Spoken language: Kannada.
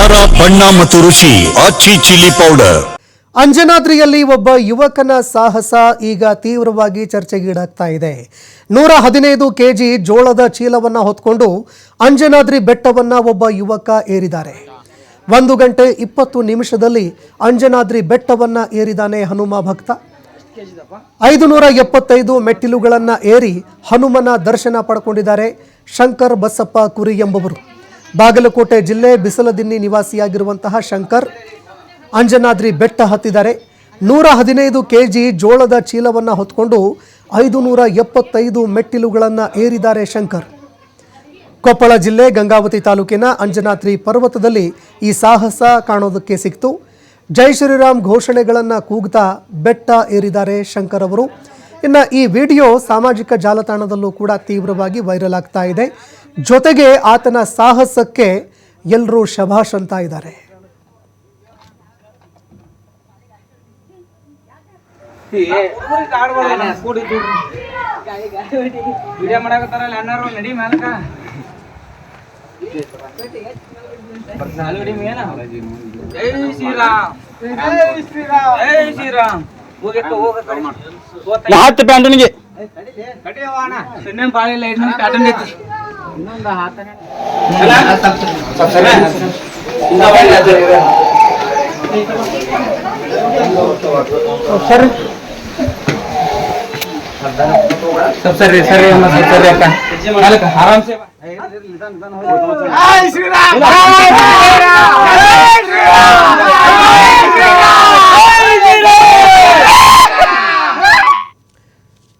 ಖಾರ, ಬಣ್ಣ ಮತ್ತು ರುಚಿ, ಆಚಿ ಚಿಲ್ಲಿ ಪೌಡರ್. ಅಂಜನಾದ್ರಿಯಲ್ಲಿ ಒಬ್ಬ ಯುವಕನ ಸಾಹಸ ಈಗ ತೀವ್ರವಾಗಿ ಚರ್ಚೆಗೀಡಾಗ್ತಾ ಇದೆ. ನೂರ ಹದಿನೈದು ಕೆಜಿ ಜೋಳದ ಚೀಲವನ್ನ ಹೊತ್ಕೊಂಡು ಅಂಜನಾದ್ರಿ ಬೆಟ್ಟವನ್ನ ಒಬ್ಬ ಯುವಕ ಏರಿದ್ದಾರೆ. ಒಂದು ಗಂಟೆ ಇಪ್ಪತ್ತು ನಿಮಿಷದಲ್ಲಿ ಅಂಜನಾದ್ರಿ ಬೆಟ್ಟವನ್ನ ಏರಿದಾನೆ ಹನುಮ ಭಕ್ತ. ಐದು ನೂರ ಎಪ್ಪತ್ತೈದು ಮೆಟ್ಟಿಲುಗಳನ್ನು ಏರಿ ಹನುಮನ ದರ್ಶನ ಪಡ್ಕೊಂಡಿದ್ದಾರೆ ಶಂಕರ್ ಬಸಪ್ಪ ಕುರಿ ಎಂಬುವರು. ಬಾಗಲಕೋಟೆ ಜಿಲ್ಲೆ ಬಿಸಲದಿನ್ನಿ ನಿವಾಸಿಯಾಗಿರುವಂತಹ ಶಂಕರ್, ಅಂಜನಾದ್ರಿ ಬೆಟ್ಟ ಹತ್ತಿದ್ದಾರೆ ನೂರ ಹದಿನೈದು ಕೆ ಜಿ ಜೋಳದ ಚೀಲವನ್ನು ಹೊತ್ಕೊಂಡು ಐದು ನೂರ ಎಪ್ಪತ್ತೈದು ಮೆಟ್ಟಿಲುಗಳನ್ನು ಏರಿದ್ದಾರೆ ಶಂಕರ್. ಕೊಪ್ಪಳ ಜಿಲ್ಲೆ ಗಂಗಾವತಿ ತಾಲೂಕಿನ ಅಂಜನಾದ್ರಿ ಪರ್ವತದಲ್ಲಿ ಈ ಸಾಹಸ ಕಾಣೋದಕ್ಕೆ ಸಿಕ್ತು. ಜೈ ಶ್ರೀರಾಮ್ ಘೋಷಣೆಗಳನ್ನು ಕೂಗ್ತಾ ಬೆಟ್ಟ ಏರಿದ್ದಾರೆ ಶಂಕರ್ ಅವರು. ಇನ್ನು ಈ ವಿಡಿಯೋ ಸಾಮಾಜಿಕ ಜಾಲತಾಣದಲ್ಲೂ ಕೂಡ ತೀವ್ರವಾಗಿ ವೈರಲ್ ಆಗ್ತಾ ಇದೆ. ಜೊತೆಗೆ ಆತನ ಸಾಹಸಕ್ಕೆ ಎಲ್ಲರೂ ಶಭಾಷ್ ಅಂತ ಇದ್ದಾರೆ ಹತ್ತು ಪ್ಯಾಂಟನಿಗೆ ಕಡಿಯವ ಅಣ್ಣ ಇನ್ನೇನ್ ಬಾಳ ಇಲ್ಲ ಇನ್ನೊಂದು ಪ್ಯಾಟರ್ನ್ ಐತಿ ಇನ್ನೊಂದು ಹಾತನೆ ಸರಿ ಸರಿ ಸರಿ ಅಮ್ಮ ಸರಿ ಸರಿ ಅಕ್ಕ ಮ್ಯಾಲಕ ಆರಾಮ್ ಸೇ ಜೈ ಶ್ರೀರಾಮ್ ಜೈ ಶ್ರೀರಾಮ್